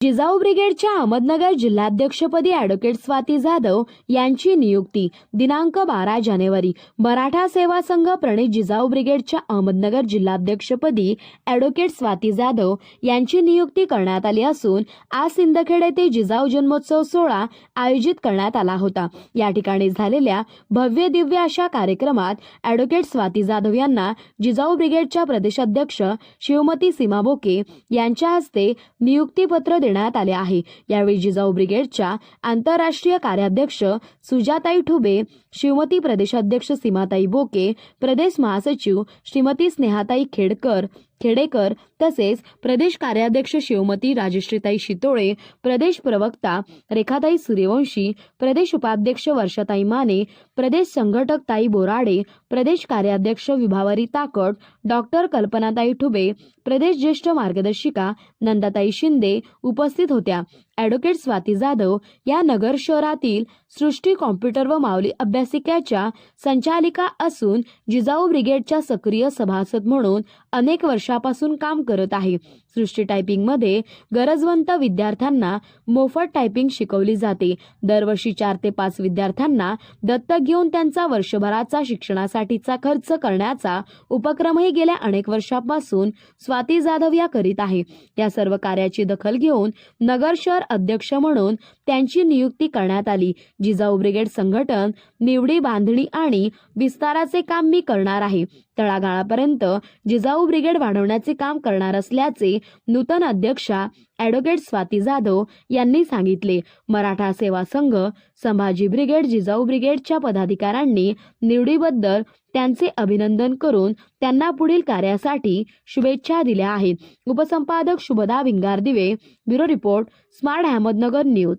जिजाऊ ब्रिगेडच्या अहमदनगर जिल्हाध्यक्षपदी ॲडव्होकेट स्वाती जाधव यांची नियुक्ती दिनांक बारा जानेवारी. मराठा सेवा संघ प्रणित जिजाऊ ब्रिगेडच्या अहमदनगर जिल्हाध्यक्षपदी ॲडव्होकेट स्वाती जाधव यांची नियुक्ती करण्यात आली असून आज सिंदखेड येथे जिजाऊ जन्मोत्सव सोहळा आयोजित करण्यात आला होता. या ठिकाणी झालेल्या भव्य दिव्य अशा कार्यक्रमात ॲडव्होकेट स्वाती जाधव यांना जिजाऊ ब्रिगेडच्या प्रदेशाध्यक्ष शिवमती सीमा बोके यांच्या हस्ते नियुक्तीपत्र देण्यात आले आहे. यावेळी जिजाऊ ब्रिगेडच्या आंतरराष्ट्रीय कार्याध्यक्ष सुजाताई ठुबे श्रीमती प्रदेशाध्यक्ष सीमाताई बोके प्रदेश महासचिव श्रीमती स्नेहाताई खेडकर खेडेकर तसेच प्रदेश कार्याध्यक्ष शिवमती राजश्रीताई शितोळे प्रदेश प्रवक्ता रेखाताई सूर्यवंशी प्रदेश उपाध्यक्ष वर्षाताई माने प्रदेश संघटक ताई बोराडे प्रदेश कार्याध्यक्ष विभावरी ताकट डॉक्टर कल्पनाताई ठुबे प्रदेश ज्येष्ठ मार्गदर्शिका नंदाताई शिंदे उपस्थित होत्या. ॲडव्होकेट स्वाती जाधव या नगर शहरातील सृष्टी कॉम्प्युटर व माऊली अभ्यासिकेच्या संचालिका असून जिजाऊ ब्रिगेडच्या सक्रिय सभासद म्हणून अनेक वर्षापासून काम करत आहे. सृष्टी टायपिंगमध्ये गरजवंत विद्यार्थ्यांना मोफत टायपिंग शिकवली जाते. दरवर्षी चार ते पाच विद्यार्थ्यांना दत्तक घेऊन त्यांचा वर्षभराचा शिक्षणासाठीचा खर्च करण्याचा उपक्रमही गेल्या अनेक वर्षापासून स्वाती जाधव या करीत आहे. या सर्व कार्याची दखल घेऊन नगर शहर अध्यक्ष म्हणून त्यांची नियुक्ती करण्यात आली. जिजाऊ ब्रिगेड संघटन निवडी बांधणी आणि विस्ताराचे काम मी करणार आहे. तळागाळापर्यंत जिजाऊ ब्रिगेड वाढवण्याचे काम करणार असल्याचे नूतन अध्यक्षा ॲडव्होकेट स्वाती जाधव यांनी सांगितले. मराठा सेवा संघ संभाजी ब्रिगेड जिजाऊ ब्रिगेडच्या पदाधिकाऱ्यांनी निवडीबद्दल त्यांचे अभिनंदन करून त्यांना पुढील कार्यासाठी शुभेच्छा दिल्या आहेत. उपसंपादक Shubhada Bhingardive bureau report smart Ahmednagar news.